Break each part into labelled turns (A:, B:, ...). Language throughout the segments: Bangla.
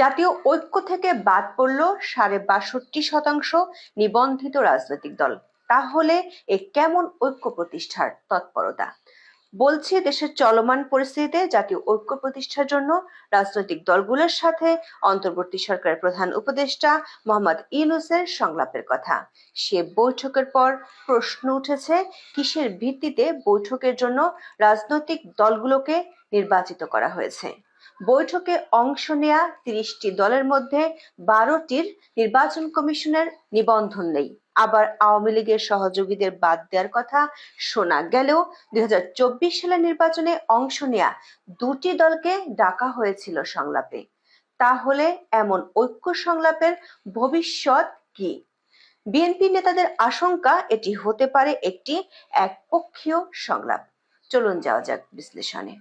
A: জাতীয় ঐক্য থেকে বাদ পড়ল সাড়ে বাষট্টি শতাংশ নিবন্ধিত রাজনৈতিক দল। তাহলে এ কেমন ঐক্য প্রতিষ্ঠার তৎপরতা? বলছে, দেশের চলমান পরিস্থিতিতে জাতীয় ঐক্য প্রতিষ্ঠার জন্য রাজনৈতিক দলগুলোর সাথে অন্তর্বর্তী সরকারের প্রধান উপদেষ্টা মোহাম্মদ ইউনুসের সংলাপের কথা। সে বৈঠকের পর প্রশ্ন উঠেছে, কিসের ভিত্তিতে বৈঠকের জন্য রাজনৈতিক দলগুলোকে নির্বাচিত করা হয়েছে? বৈঠকে অংশ নেয়া তিরিশটি দলের মধ্যে বারোটির নির্বাচন কমিশনের নিবন্ধন নেই। আবার আওয়ামী লীগের সহযোগীদের বাদ দেওয়ার কথা শোনা গেলেও দুই সালের নির্বাচনে অংশ নেয়া দুটি দলকে ডাকা হয়েছিল সংলাপে। তাহলে এমন ঐক্য সংলাপের ভবিষ্যৎ কি? বিএনপি নেতাদের আশঙ্কা এটি হতে পারে একটি একপক্ষীয় সংলাপ। চলুন যাওয়া যাক বিশ্লেষণে।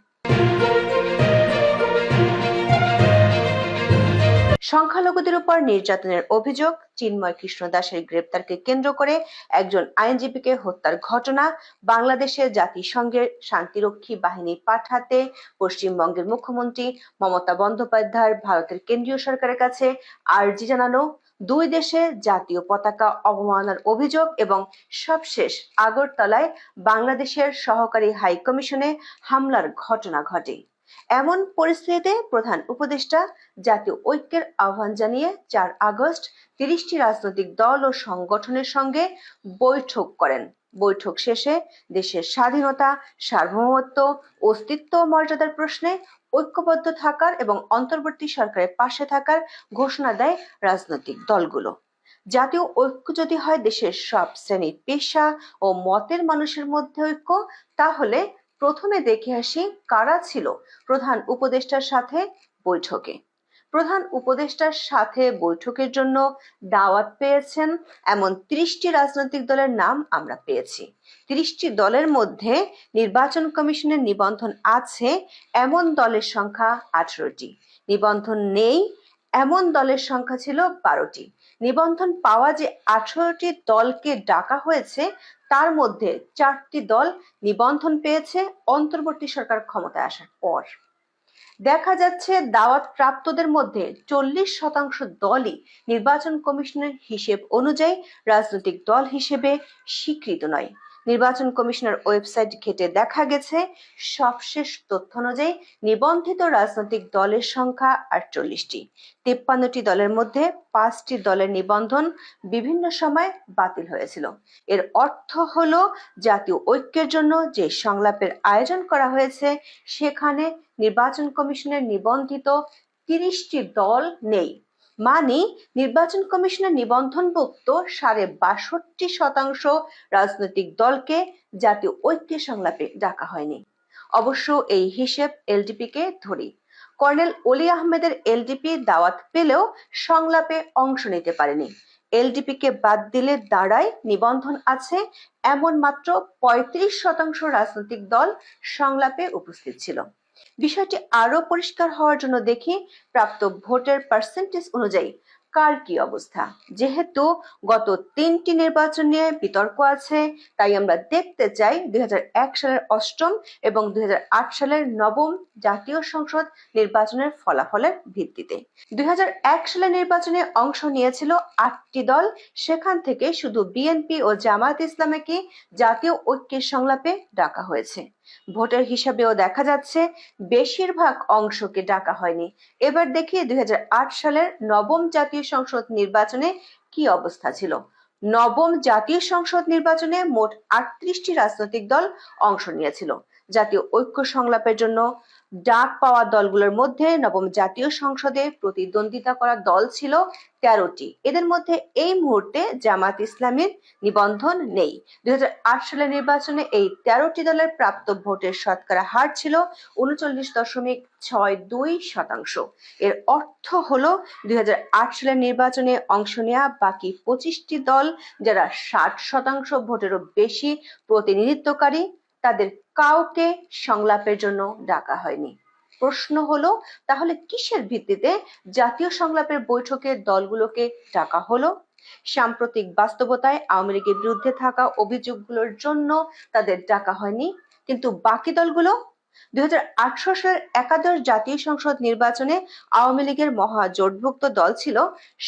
A: সংখ্যালঘুদের উপর নির্যাতনের অভিযোগ, চিন্ময় কৃষ্ণ দাসের গ্রেপ্তারকে কেন্দ্র করে একজন আইনজীবীকে হত্যার ঘটনা বাংলাদেশের জাতিসংঘের শান্তিরক্ষী বাহিনী পাঠাতে পশ্চিমবঙ্গের মুখ্যমন্ত্রী মমতা বন্দ্যোপাধ্যায় ভারতের কেন্দ্রীয় সরকারের কাছে আর্জি জানানো, দুই দেশে জাতীয় পতাকা অবমাননার অভিযোগ এবং সবশেষ আগরতলায় বাংলাদেশের সহকারী হাইকমিশনে হামলার ঘটনা ঘটে। এমন পরিস্থিতিতে প্রধান উপদেষ্টা জাতীয় ঐক্যের আহ্বান জানিয়ে চার আগস্ট তিরিশটি রাজনৈতিক দল ও সংগঠনের সঙ্গে বৈঠক করেন। বৈঠক শেষে দেশের স্বাধীনতা, সার্বভৌমত্ব, অস্তিত্ব মর্যাদার প্রশ্নে ঐক্যবদ্ধ থাকার এবং অন্তর্বর্তী সরকারের পাশে থাকার ঘোষণা দেয় রাজনৈতিক দলগুলো। জাতীয় ঐক্য যদি হয় দেশের সব শ্রেণি পেশা ও মতের মানুষের মধ্যে ঐক্য, তাহলে প্রথমে দেখে আসি কারা ছিল প্রধান উপদেষ্টার সাথে বৈঠকে। প্রধান উপদেষ্টার সাথে বৈঠকের জন্য দাওয়াত পেয়েছেন এমন ত্রিশটি রাজনৈতিক দলের নাম আমরা পেয়েছি। ত্রিশটি দলের মধ্যে নির্বাচন কমিশনের নিবন্ধন আছে এমন দলের সংখ্যা আঠারোটি। নিবন্ধন নেই এমন দলের সংখ্যা ছিল বারোটি। নিবন্ধন পাওয়া যে আঠারোটি দলকে ডাকা হয়েছে, তার মধ্যে চারটি দল নিবন্ধন পেয়েছে, অন্তর্বর্তী সরকার ক্ষমতায় আসার পর। দেখা যাচ্ছে দাওয়াত প্রাপ্তদের মধ্যে চল্লিশ শতাংশ দলই নির্বাচন কমিশনের হিসেব অনুযায়ী রাজনৈতিক দল হিসেবে স্বীকৃত নয়। নির্বাচন কমিশনের ওয়েবসাইট ঘেটে দেখা গেছে, সবশেষ তথ্য অনুযায়ী নিবন্ধিত রাজনৈতিক দলের সংখ্যা আটচল্লিশটি। তিপ্পান্নটি দলের মধ্যে পাঁচটি দলের নিবন্ধন বিভিন্ন সময় বাতিল হয়েছিল। এর অর্থ হলো, জাতীয় ঐক্যের জন্য যে সংলাপের আয়োজন করা হয়েছে, সেখানে নির্বাচন কমিশনের নিবন্ধিত তিরিশটি দল নেই। মানে নির্বাচন কমিশনের নিবন্ধনভুক্ত সাড়ে বাষট্টি শতাংশ রাজনৈতিক দলকে জাতীয় ঐক্যের সংলাপে ডাকা হয়নি। অবশ্য এই হিসেব এলডিপিকে ধরি কর্নেল অলি আহমেদের এলডিপি দাওয়াত পেলেও সংলাপে অংশ নিতে পারেনি। এলডিপিকে বাদ দিলে দাঁড়ায় নিবন্ধন আছে এমন মাত্র পঁয়ত্রিশ শতাংশ রাজনৈতিক দল সংলাপে উপস্থিত ছিল। বিষয়টি আরও পরিষ্কার হওয়ার জন্য দেখি প্রাপ্ত ভোটের পার্সেন্টেজ অনুযায়ী। কার কি অবস্থা? যেহেতু গত তিনটি নির্বাচন নিয়ে বিতর্ক আছে, তাই আমরা দেখতে চাই দুই সালের অষ্টম এবং দুই সালের নবম জাতীয় সংসদ নির্বাচনের ফলাফলের ভিত্তিতে। দুই সালের নির্বাচনে অংশ নিয়েছিল আটটি দল, সেখান থেকে শুধু বিএনপি ও জামায়াত ইসলামীকে জাতীয় ঐক্যের সংলাপে ডাকা হয়েছে। ভোটের হিসাবেও দেখা যাচ্ছে বেশিরভাগ অংশকে ডাকা হয়নি। এবার দেখি দুই হাজার আট সালের নবম জাতীয় সংসদ নির্বাচনে কি অবস্থা ছিল? নবম জাতীয় সংসদ নির্বাচনে মোট আটত্রিশটি রাজনৈতিক দল অংশ নিয়েছিল। জাতীয় ঐক্য সংলাপের জন্য ডাক পাওয়া দলগুলোর মধ্যে নবম জাতীয় সংসদে প্রতিদ্বন্দ্বিতা করা দল ছিল তেরোটি। এদের মধ্যে এই মুহূর্তে জামাত ইসলামের নিবন্ধন নেই। দুই সালের নির্বাচনে এই তেরোটি দলের প্রাপ্ত ভোটের শতকরা হার ছিল উনচল্লিশ দশমিক ছয় দুই শতাংশ। এর অর্থ হলো দুই হাজার আট সালের নির্বাচনে অংশ নেওয়া বাকি পঁচিশটি দল, যারা ষাট শতাংশ ভোটেরও বেশি প্রতিনিধিত্বকারী তাদের কাউকে সংলাপের জন্য ডাকা হয়নি। প্রশ্ন হলো, তাহলে কিসের ভিত্তিতে জাতীয় সংলাপের বৈঠকে দলগুলোকে ডাকা হলো? সাম্প্রতিক বাস্তবতায় আওয়ামী লীগের বিরুদ্ধে থাকা অভিযোগগুলোর জন্য তাদের ডাকা হয়নি, কিন্তু বাকি দলগুলো দুই সালের একাদশ জাতীয় সংসদ নির্বাচনে আওয়ামী লীগের দল ছিল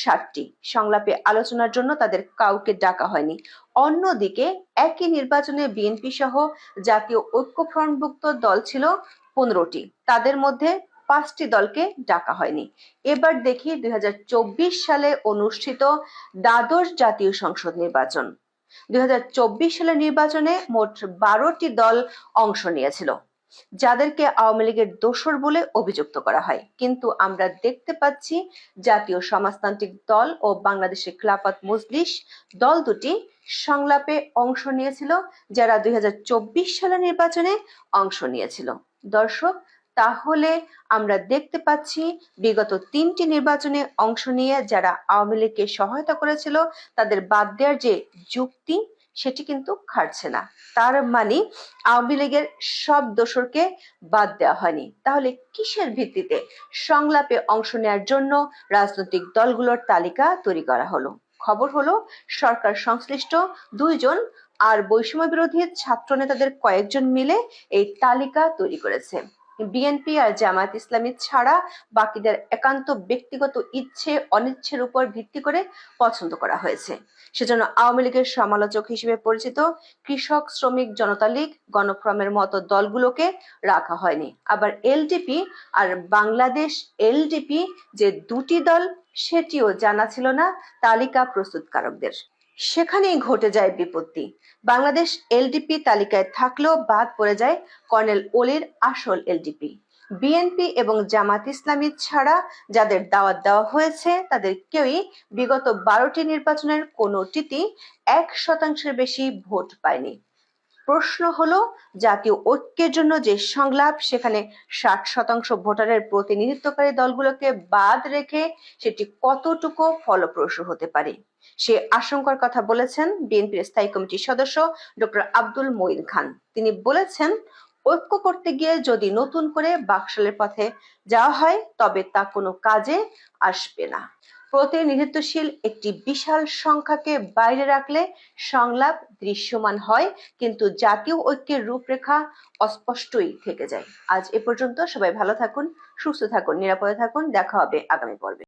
A: সাতটি। সংলাপে আলোচনার জন্য তাদের কাউকে ডাকা হয়নি। অন্যদিকে একই নির্বাচনে বিএনপি সহ জাতীয় ঐক্যফ্রন্টভুক্ত দল ছিল পনেরোটি। তাদের মধ্যে পাঁচটি দলকে ডাকা হয়নি। এবার দেখি দুই হাজার চব্বিশ সালে অনুষ্ঠিত দ্বাদশ জাতীয় সংসদ নির্বাচন। দুই হাজার চব্বিশ সালের নির্বাচনে মোট বারোটি দল অংশ নিয়েছিল। যাদেরকে আওয়ামী লীগের দোসর বলে অভিযুক্ত করা হয়। কিন্তু আমরা দেখতে পাচ্ছি জাতীয় সমাজতান্ত্রিক দল ও বাংলাদেশের খেলাফত মজলিস দল দুটি সংলাপে অংশ নিয়েছিল, যারা দুই সালের নির্বাচনে অংশ নিয়েছিল। দর্শক, তাহলে আমরা দেখতে পাচ্ছি বিগত তিনটি নির্বাচনে অংশ নিয়ে যারা আওয়ামী লীগকে সহায়তা করেছিল, তাদের বাদ দেওয়ার যে যুক্তি সেটি কিন্তু খাটছে না। তার মানে আওয়ামী লীগের সব দোসরকে বাদ দেওয়া হয়নি। তাহলে কিসের ভিত্তিতে সংলাপে অংশ নেওয়ার জন্য রাজনৈতিক দলগুলোর তালিকা তৈরি করা হলো? খবর হলো, সরকার সংশ্লিষ্ট দুইজন আর বৈষম্য বিরোধী ছাত্র নেতাদের কয়েকজন মিলে এই তালিকা তৈরি করেছে। বিএনপি আর জামায়াত ইসলামী ছাড়া বাকিদের একান্ত ব্যক্তিগত ইচ্ছে, অনিচ্ছের উপর ভিত্তি করে পছন্দ করা হয়েছে। সেজন্য আওয়ামী লীগের সমালোচক হিসেবে পরিচিত কৃষক, শ্রমিক, জনতা লীগ, গণফ্রমের মতো দলগুলোকে রাখা হয়নি। আবার এলডিপি আর বাংলাদেশ এলডিপি যে দুটি দল, সেটিও জানা ছিল না তালিকা প্রস্তুতকারকদের। সেখানেই ঘটে যায় বিপত্তি। বাংলাদেশ এলডিপি তালিকায় থাকলেও বাদ পড়ে যায় কর্নেল ওলির আসল এলডিপি। বিএনপি এবং জামাত ইসলামী ছাড়া যাদের দাওয়াত দেওয়া হয়েছে, তাদের কেউই বিগত বারোটি নির্বাচনের কোনোটিতেই এক শতাংশের বেশি ভোট পায়নি। প্রশ্ন হলো, জাতীয় ঐক্যের জন্য যে সংলাপ, সেখানে ষাট শতাংশ ভোটারের প্রতিনিধিত্বকারী দলগুলোকে বাদ রেখে সেটি কতটুকু ফলপ্রসূ হতে পারে? সে আশঙ্কার কথা বলেছেন বিএনপির স্থায়ী কমিটির সদস্য ডক্টর আব্দুল মঈন খান। তিনি বলেছেন, ঐক্য করতে গিয়ে যদি নতুন করে বাকশালের পথে যাওয়া হয়, তবে তা কোনো কাজে আসবে না। প্রতিনিধিত্বশীল একটি বিশাল সংখ্যাকে বাইরে রাখলে সংলাপ দৃশ্যমান হয়, কিন্তু জাতীয় ঐক্যের রূপরেখা অস্পষ্টই থেকে যায়। আজ এ পর্যন্ত সবাই ভালো থাকুন, সুস্থ থাকুন, নিরাপদে থাকুন, দেখা হবে আগামী পর্বে।